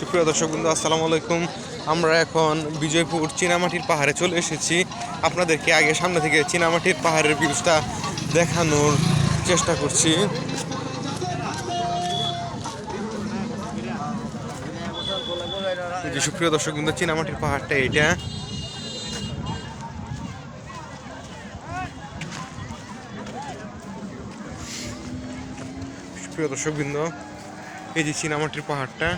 সুপ্রিয় দর্শক বন্ধু, আসসালামু আলাইকুম। আমরা এখন বিজয়পুর চীনামাটির পাহাড়ে চলে এসেছি। আপনাদেরকে আগে সামনে থেকে চীনামাটির পাহাড়ের ভিউজটা দেখানোর চেষ্টা করছি। যে সুপ্রিয় দর্শক বন্ধু, চীনামাটির পাহাড়টা এটা সুপ্রিয় দর্শক বৃন্দ এই যে চীনামাটির পাহাড়টা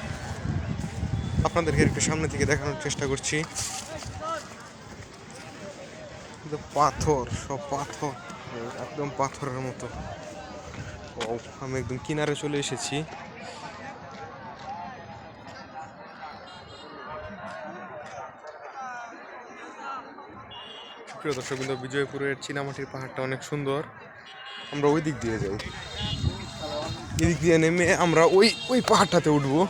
আপনাদেরকে একটু সামনে থেকে দেখানোর চেষ্টা করছি। পাথর, সব পাথর, একদম পাথরের মতো। আমি একদম কিনারে চলে এসেছি। প্রিয় দর্শক বিজয়পুরের চীনামাটির পাহাড়টা অনেক সুন্দর। আমরা ওই দিক দিয়ে যাই। এদিক দিয়ে নেমে আমরা ওই ওই পাহাড়টাতে উঠবো।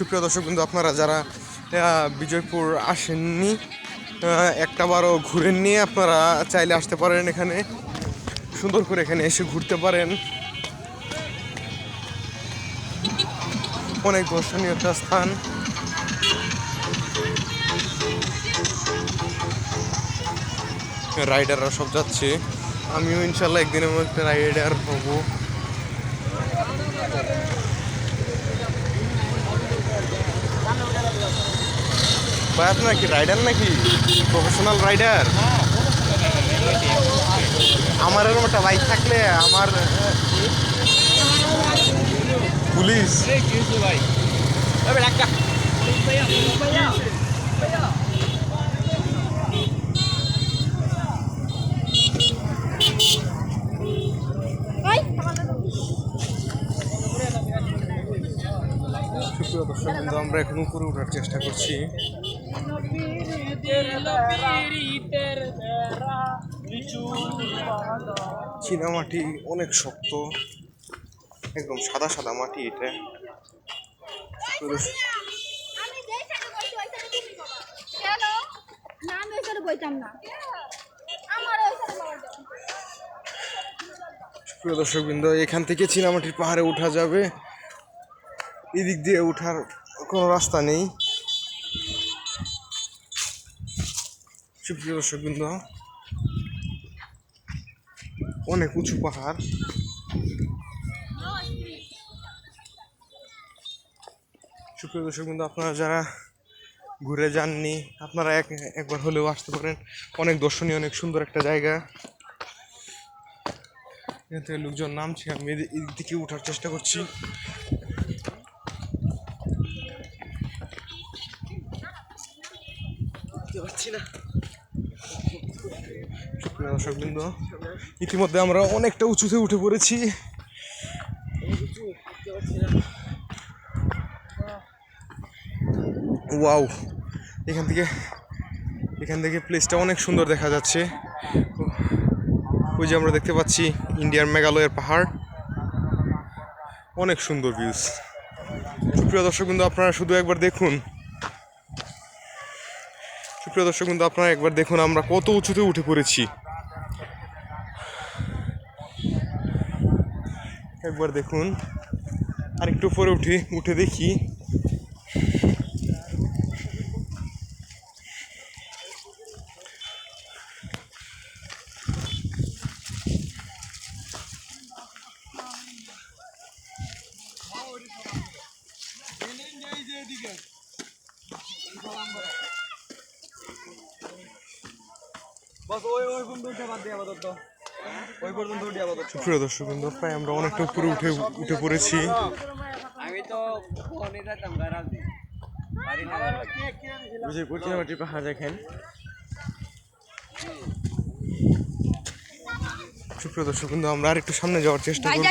সুপ্রিয় দর্শক কিন্তু আপনারা যারা বিজয়পুর আসেননি আহ, একটা বারও ঘুরে নিয়ে আপনারা চাইলে আসতে পারেন এখানে। সুন্দর করে এখানে এসে ঘুরতে পারেন। অনেক দর্শনীয় একটা স্থান। রাইডাররা সব যাচ্ছে। আমিও ইনশাল্লাহ একদিনের মধ্যে রাইডার হব। ভাই আপনার কি রাইডার নাকি? Professional rider? আমার এরকম একটা বাইক থাকলে আমার পুলিশ। আমরা এখন উপরে ওঠার চেষ্টা করছি। চীনামাটি অনেক শক্ত একদম সাদা সাদা মাটি এটা। প্রিয় দর্শক বৃন্দ এখান থেকে চীনামাটির পাহাড়ে ওঠা যাবে। এদিক দিয়ে ওঠার কোনো রাস্তা নেই। সুপ্রিয় দর্শক বৃন্দ অনেক উঁচু পাহাড়। সুপ্রিয় দর্শক বৃন্দ আপনারা যারা ঘুরে যাননি, আপনারা এক একবার হলেও আসতে পারেন। অনেক দর্শনীয়, অনেক সুন্দর একটা জায়গা। এখান থেকে লোকজন নামছে, আমি এদি- এদিক থেকে ওঠার চেষ্টা করছি। না। সুপ্রিয় দর্শক বৃন্দ ইতিমধ্যে আমরা অনেকটা উঁচুতে উঠে পড়েছি। ওয়াও, এখান থেকে এখান থেকে প্লেসটা অনেক সুন্দর দেখা যাচ্ছে। ওই যে আমরা দেখতে পাচ্ছি ইন্ডিয়ার মেঘালয়ের পাহাড়। অনেক সুন্দর ভিউজ সুপ্রিয় দর্শক কিন্তু আপনারা শুধু একবার দেখুন। সুপ্রিয় দর্শক কিন্তু আপনারা একবার দেখুন আমরা কত উঁচুতে উঠে পড়েছি। একবার দেখুন। আর একটু পরে উঠে উঠে দেখি। বস, ওই ওই বাদ দিয়ে আপাতত। ওই পর্যন্ত সুপ্রিয় দর্শক কিন্তু প্রায় আমরা অনেকটা উপরে উঠে উঠে পড়েছি। আমি তো পাহাড় দেখেন। সুপ্রিয় দর্শক কিন্তু আমরা আর একটু সামনে যাওয়ার চেষ্টা করব।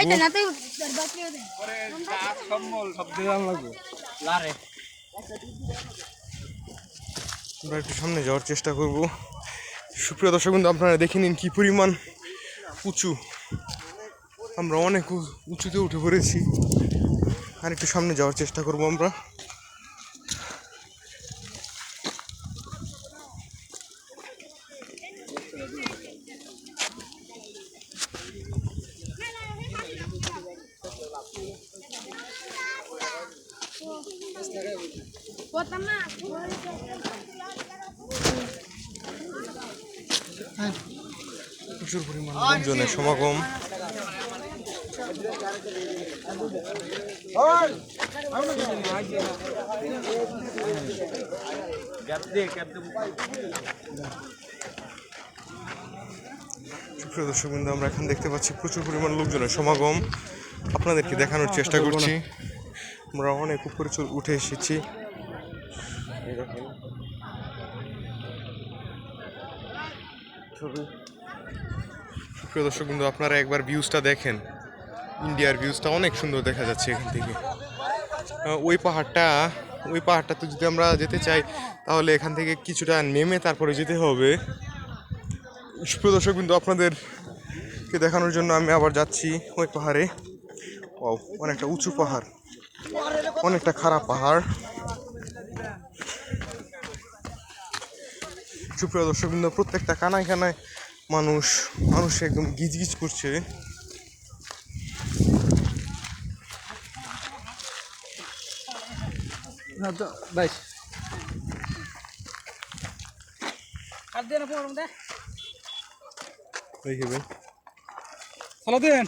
আমরা একটু সামনে যাওয়ার চেষ্টা করব। সুপ্রিয় দর্শক কিন্তু আপনারা দেখে নিন কি পরিমাণ উঁচু। আমরা অনেক উঁচুতে উঠে পড়েছি। আর একটু সামনে যাওয়ার চেষ্টা করব আমরা। বলতাম না প্রচুর পরিমাণ। লোকজনের সমাগম। দর্শক বিন্দু আমরা এখন দেখতে পাচ্ছি প্রচুর পরিমাণ লোকজনের সমাগম। আপনাদেরকে দেখানোর চেষ্টা করছি। আমরা অনেক উপরে চল- উঠে এসেছি। এই সুপ্রিয় দর্শক বিন্দু আপনারা একবার ভিউজটা দেখেন। ইন্ডিয়ার ভিউজটা অনেক সুন্দর দেখা যাচ্ছে এখান থেকে। ওই পাহাড়টা, ওই পাহাড়টাতে যদি আমরা যেতে চাই, তাহলে এখান থেকে কিছুটা নেমে তারপরে যেতে হবে। সুপ্রিয় দর্শক বিন্দু আপনাদেরকে দেখানোর জন্য আমি আবার যাচ্ছি ওই পাহাড়ে। ও অনেকটা উঁচু পাহাড়। অনেকটা খারাপ পাহাড়। সুপ্রিয় দর্শক বিন্দু প্রত্যেকটা কানায় কানায় মানুষ মানুষ একদম গিজ গিজ করছে। না তো ভাই দেখবেন সালাদিন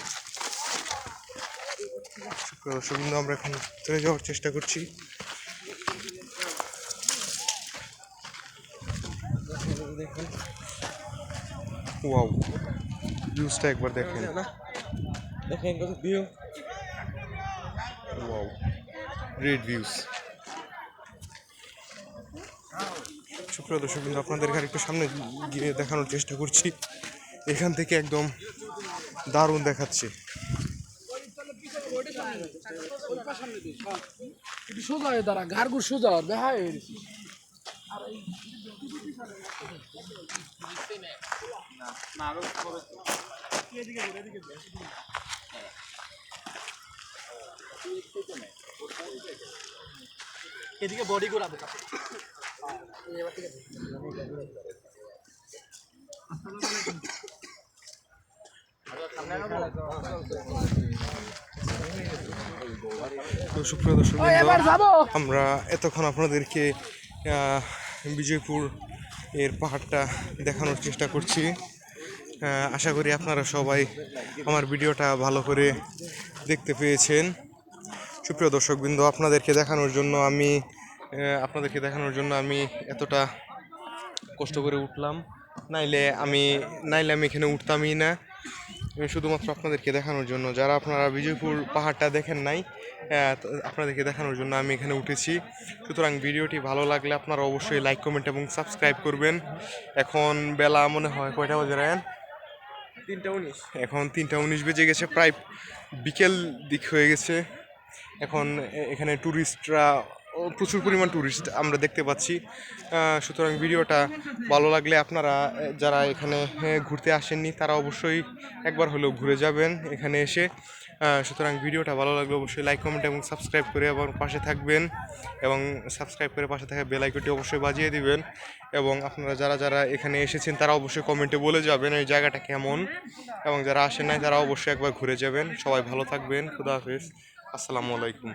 সুপ্রিয় দর্শক আমরা এখন চলে যাওয়ার চেষ্টা করছি। দেখুন। ওয়াও ভিউজটা একবার দেখেন। দেখেন কত ভিউ ওয়াও গ্রেট ভিউজ সুপ্রিয় দর্শক বিন্দু আপনাদের আর একটু সামনে গিয়ে দেখানোর চেষ্টা করছি। এখান থেকে একদম দারুণ দেখাচ্ছে। সোজা হয়ে দাঁড়া সোজা দেখা হয়ে। এদিকে বডি ঘোরাবে তো সুপ্রিয় দর্শক এবার আমরা এতক্ষণ আপনাদেরকে বিজয়পুর এর পাহাড়টা দেখানোর চেষ্টা করছি। আশা করি আপনারা সবাই আমার ভিডিওটা ভালো করে দেখতে পেয়েছেন। সুপ্রিয় দর্শকবৃন্দ, আপনাদেরকে দেখানোর জন্য আমি আপনাদেরকে দেখানোর জন্য আমি এতটা কষ্ট করে উঠলাম। নাইলে আমি নাইলে আমি এখানে উঠতামই না। আমি শুধুমাত্র আপনাদেরকে দেখানোর জন্য, যারা আপনারা বিজয়পুর পাহাড়টা দেখেন নাই আপনাদেরকে দেখানোর জন্য আমি এখানে উঠেছি। সুতরাং ভিডিওটি ভালো লাগলে আপনারা অবশ্যই লাইক, কমেন্ট এবং সাবস্ক্রাইব করবেন। এখন বেলা মনে হয় কয়টা বাজে, রায়ান? তিনটা উনিশ। এখন তিনটা উনিশ বেজে গেছে, প্রায় বিকেল দিক হয়ে গেছে। এখন এখানে ট্যুরিস্টরা প্রচুর পরিমাণ ট্যুরিস্ট আমরা দেখতে পাচ্ছি। সুতরাং ভিডিওটা ভালো লাগলে আপনারা যারা এখানে ঘুরতে আসেননি, তারা অবশ্যই একবার হলেও ঘুরে যাবেন এখানে এসে। সুতরাং ভিডিওটা ভালো লাগলে অবশ্যই লাইক কমেন্ট এবং সাবস্ক্রাইব করে এবং পাশে থাকবেন এবং সাবস্ক্রাইব করে পাশে থাকা বেল অবশ্যই বাজিয়ে দিবেন এবং আপনারা যারা যারা এখানে এসেছেন তারা অবশ্যই কমেন্টে বলে যাবেন এই জায়গাটা কেমন এবং যারা আসেন নাই তারা অবশ্যই একবার ঘুরে যাবেন। সবাই ভালো থাকবেন। খুদা হাফিজ। আসসালামু আলাইকুম।